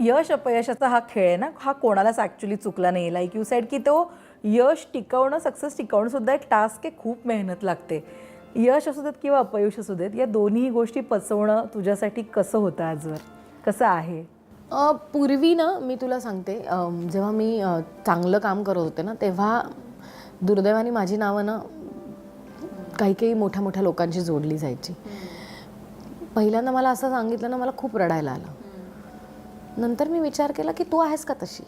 यश अपयशाचा हा खेळ आहे ना हा कोणालाच ॲक्च्युली चुकला नाही. लाईक यू साईड की तो यश टिकवणं सक्सेस टिकवणं सुद्धा एक टास्क आहे खूप मेहनत लागते. यश असू देत किंवा अपयश असू देत या दोन्ही गोष्टी पचवणं तुझ्यासाठी कसं होतं आजवर? कसं आहे? पूर्वी ना मी तुला सांगते जेव्हा मी चांगलं काम करत होते ना तेव्हा दुर्दैवाने माझी नावं ना काही काही मोठ्या मोठ्या लोकांशी जोडली जायची. पहिल्यांदा मला असं सांगितलं ना मला खूप रडायला आलं. नंतर मी विचार केला की तू आहेस का तशी?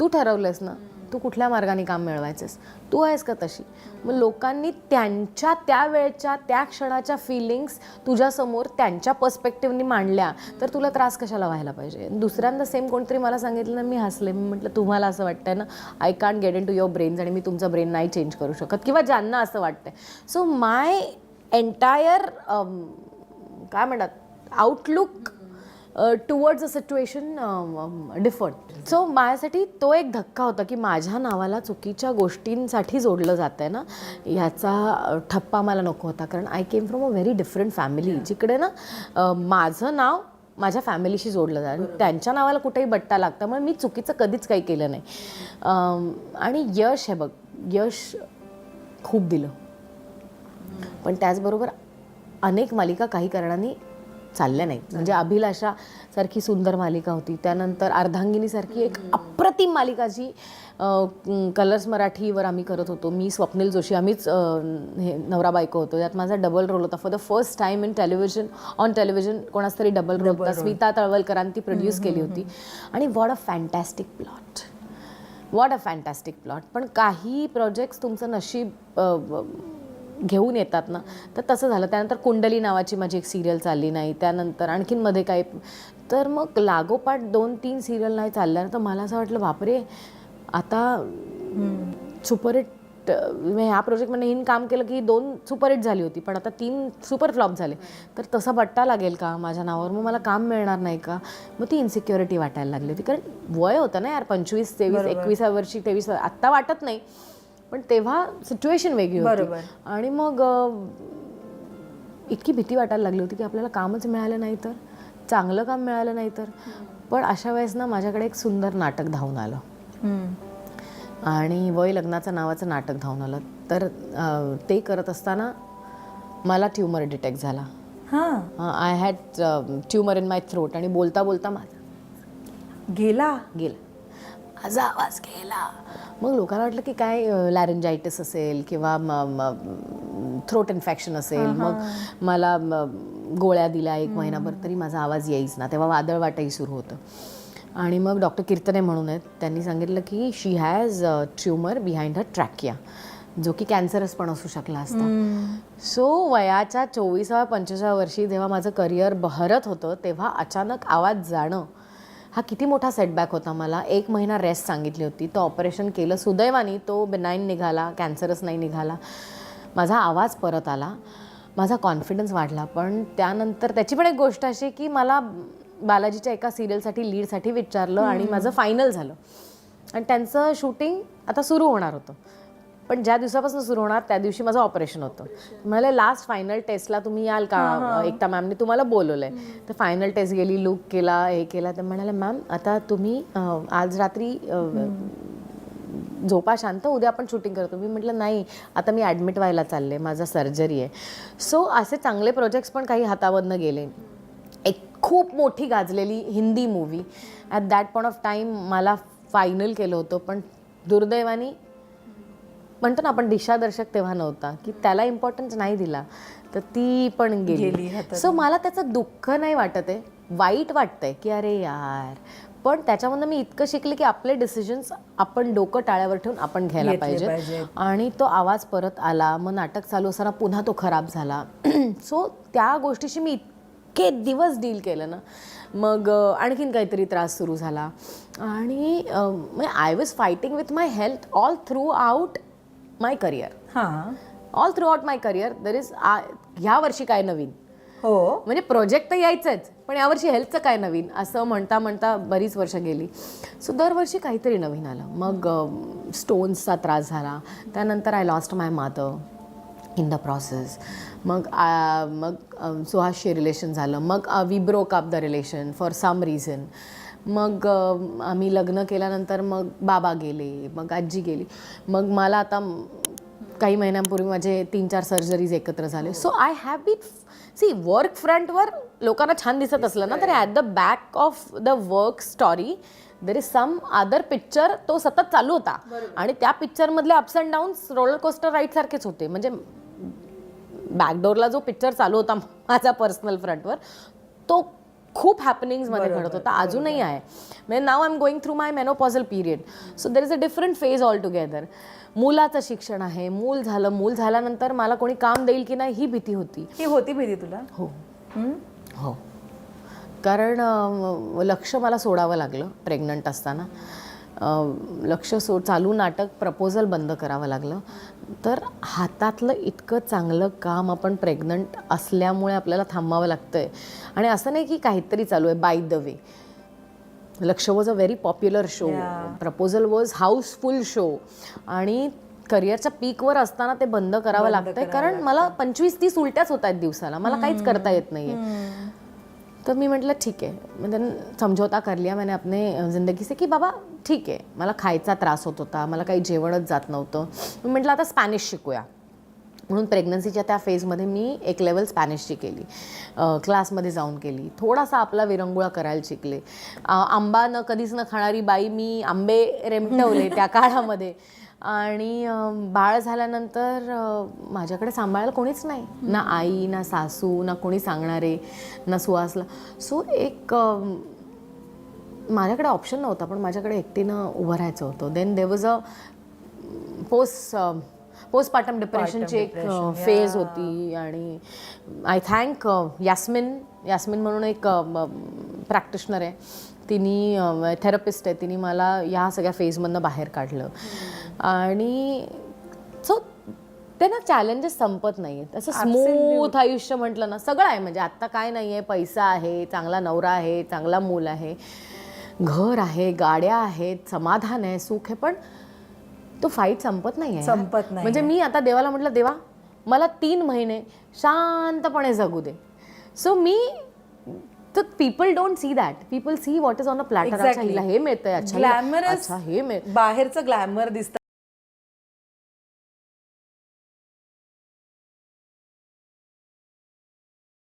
तू ठरवलंस ना तू कुठल्या मार्गाने काम मिळवायचंस? तू आहेस का तशी? मग लोकांनी त्यांच्या त्या वेळच्या त्या क्षणाच्या फिलिंग्स तुझ्यासमोर त्यांच्या पर्स्पेक्टिव्हनी मांडल्या तर तुला त्रास कशाला व्हायला पाहिजे? दुसऱ्यांदा सेम कोणतरी मला सांगितलं ना मी हसले. मी म्हटलं तुम्हाला असं वाटतंय ना I can't get into your brains आणि मी तुमचा ब्रेन नाही चेंज करू शकत. किंवा ज्यांना असं वाटतंय. सो माय एन्टायर काय म्हणतात outlook towards a situation differed so माझ्यासाठी तो एक धक्का होता की माझ्या नावाला चुकीच्या गोष्टींसाठी जोडलं जातं आहे ना ह्याचा ठप्पा मला नको होता. कारण I came from a very different family जिकडे ना माझं नाव माझ्या फॅमिलीशी जोडलं जातं. त्यांच्या नावाला कुठेही बट्टा लागतं मग मी चुकीचं कधीच काही केलं नाही. आणि यश हे बघ यश खूप दिलं. पण त्याचबरोबर अनेक मालिका काही कारणांनी चालल्या नाहीत. म्हणजे अभिलाषा सारखी सुंदर मालिका होती. त्यानंतर अर्धांगिनीसारखी एक अप्रतिम मालिका जी कलर्स मराठीवर आम्ही करत होतो. मी स्वप्नील जोशी आम्हीच हे नवरा बायको होतो. त्यात माझा डबल रोल होता. For the first time in television on television कोणाच तरी डबल रोल होता. स्मिता तळवलकरांनी ती प्रोड्यूस केली होती. आणि what a fantastic plot what a fantastic plot पण काही प्रोजेक्ट्स तुमचं नशीब घेऊन येतात ना. तर तसं झालं. त्यानंतर कुंडली नावाची माझी एक सिरियल चालली नाही. त्यानंतर आणखीन मध्ये काही तर मग लागोपाठ दोन तीन सिरियल नाही चालल्या. तर मला असं वाटलं बापरे आता सुपरहिट ह्या प्रोजेक्टमध्ये हिन काम केलं की दोन सुपरहिट झाली होती. पण आता तीन सुपर फ्लॉप झाले. तर तसा बट्टा लागेल का माझ्या नावावर? मग मला काम मिळणार नाही का? मग ती इन्सिक्युरिटी वाटायला लागली होती. कारण वय होतं ना यार पंचवीस तेवीस एकविसा वर्षी तेवीस आत्ता वाटत नाही. पण तेव्हा सिच्युएशन वेगळी होती. बरोबर. आणि मग अ, इतकी भीती वाटायला लागली होती की आपल्याला कामच मिळालं नाही तर चांगलं काम मिळालं नाही तर. पण अशा वेळेस ना माझ्याकडे एक सुंदर नाटक धावून आलं. हम्म. आणि वय लग्नाचं नावाचं नाटक धावून आलं. तर अ, ते करत असताना मला ट्युमर डिटेक्ट झाला. हां. I had tumour in my throat आणि बोलता बोलता माझा. गेला? गेला. माझा आवाज गेला मग लोकांना वाटलं की काय लॅरेंजायटिस असेल किंवा थ्रोट इन्फेक्शन असेल. मग मला गोळ्या दिल्या एक महिनाभर तरी माझा आवाज येईच ना. तेव्हा वादळ वाटाही सुरू होतं. आणि मग डॉक्टर कीर्तने म्हणून आहेत त्यांनी सांगितलं की she has tumour behind her trachea जो की कॅन्सरस पण असू शकला असता. सो वयाच्या चोवीसाव्या पंचवीसाव्या वर्षी जेव्हा माझं करिअर बहरत होतं तेव्हा अचानक आवाज जाणं हा किती मोठा सेटबॅक होता मला. एक महिना रेस्ट सांगितली होती. तो ऑपरेशन केलं सुदैवानी तो बेनाईन निघाला कॅन्सरच नाही निघाला. माझा आवाज परत आला. माझा कॉन्फिडन्स वाढला. पण त्यानंतर त्याची पण एक गोष्ट अशी की मला बालाजीच्या एका सिरियलसाठी लीडसाठी विचारलं आणि माझं फायनल झालं. आणि त्यांचं शूटिंग आता सुरू होणार होतं. पण ज्या दिवसापासून सुरू होणार त्या दिवशी माझं ऑपरेशन होतं. म्हणाले लास्ट फायनल टेस्टला तुम्ही याल का? एकता मॅमने तुम्हाला बोलवलंय. तर फायनल टेस्ट गेली लुक केला हे केला. तर म्हणाले मॅम आता तुम्ही आज रात्री झोपा शांत उद्या आपण शूटिंग करतो. मी म्हटलं नाही आता मी ॲडमिट व्हायला चालले माझा सर्जरी आहे. सो असे चांगले प्रोजेक्ट्स पण काही हातावरनं गेले एक खूप मोठी गाजलेली Hindi movie at that point of time मला फायनल केलं होतं पण दुर्दैवानी म्हणतो ना आपण दिशादर्शक तेव्हा नव्हता की त्याला इम्पॉर्टन्स नाही दिला तर ती पण गेली. सो मला त्याचं दुःख नाही वाटत आहे वाईट वाटतंय की अरे यार. पण त्याच्यामधनं मी इतकं शिकले की आपले डिसिजन्स आपण डोकं टाळ्यावर ठेवून आपण घ्यायला पाहिजे. आणि तो आवाज परत आला मग नाटक चालू असताना पुन्हा तो खराब झाला. सो त्या गोष्टीशी मी इतके दिवस डील केलं ना मग आणखीन काहीतरी त्रास सुरू झाला. आणि I was fighting with my health all throughout my career हां. All throughout my career there is ह्या वर्षी काय नवीन? हो. म्हणजे प्रोजेक्ट तर यायचंच पण यावर्षी हेल्थचं काय नवीन? असं म्हणता म्हणता बरीच वर्ष गेली. सो दरवर्षी काहीतरी नवीन आलं. मग स्टोन्सचा त्रास झाला. त्यानंतर आय लॉस्ट माय मादर इन द प्रोसेस मग मग सुहासशी रिलेशन झालं. मग we broke up the relation for some reason मग आम्ही लग्न केल्यानंतर मग बाबा गेले मग आजी गेली. मग मला आता काही महिन्यांपूर्वी माझे तीन चार सर्जरीज एकत्र झाले. So I have been see work फ्रंटवर लोकांना छान दिसत असलं ना तर at the back of the work story there is some other picture तो सतत चालू होता. आणि त्या पिक्चरमधले ups and downs roller coaster ride सारखेच होते. म्हणजे बॅकडोरला जो पिक्चर चालू होता माझा पर्सनल फ्रंटवर तो खूप हॅपनिंग्समध्ये घडत होता. अजूनही आहे. म्हणजे नाव I am going through my menopausal period so there is a different phase altogether मुलाचं शिक्षण आहे. मूल झालं. मूल झाल्यानंतर मला कोणी काम देईल की नाही ही भीती होती. ही होती भीती तुला? हो? हो. कारण लक्ष मला सोडावं लागलं प्रेग्नंट असताना. लक्ष सो चालू नाटक प्रपोजल बंद करावं लागलं. तर हातातलं इतकं चांगलं काम आपण प्रेग्नंट असल्यामुळे आपल्याला थांबावं लागतं आहे आणि असं नाही की काहीतरी चालू आहे. By the way Laksh was a very popular show. Proposal was houseful show आणि करिअरच्या पीकवर असताना ते बंद करावं लागतंय. कारण मला पंचवीस तीस उलट्याच होत आहेत दिवसाला. मला काहीच करता येत नाहीये. तर मी म्हटलं ठीक आहे. म्हणजे समझौता कर लिया मैंने अपने जिंदगी से की बाबा ठीक आहे मला खायचा त्रास होत होता मला काही जेवणच जात नव्हतं. मी म्हटलं आता स्पॅनिश शिकूया. म्हणून प्रेग्नन्सीच्या त्या फेजमध्ये मी एक लेवल स्पॅनिशची केली. क्लासमध्ये जाऊन केली. थोडासा आपला विरंगुळा करायला शिकले. आंबा न कधीच न खाणारी बाई मी आंबे रेमटवले त्या काळामध्ये. आणि बाळ झाल्यानंतर माझ्याकडे सांभाळायला कोणीच नाही. ना आई ना सासू ना कोणी सांगणारे ना सुहासला. सो एक माझ्याकडे ऑप्शन नव्हता पण माझ्याकडे एकटीनं उभं राहायचं होतं. Then they was a post postpartum डिप्रेशनची एक फेज होती. आणि आय थँक यास्मिन यास्मिन म्हणून एक प्रॅक्टिशनर आहे. तिने थेरपिस्ट आहे. तिने मला या सगळ्या फेजमधनं बाहेर काढलं. आणि सो ते ना चॅलेंजेस संपत नाही आहेत असं स्मूथ आयुष्य म्हटलं ना सगळं आहे. म्हणजे आत्ता काय नाही आहे पैसा आहे चांगला नवरा आहे चांगला मूल आहे. घर आहे गाड्या आहेत समाधान आहे सुख आहे पण तो फाईट संपत नाही आहे संपत नाही म्हणजे मी आता देवाला म्हटलं देवा मला तीन महिने शांतपणे जगू दे. सो मी तर people don't see that people see what is on a platter हे मिळतंय अच्छा अच्छा हे बाहेरचं ग्लॅमर दिसतं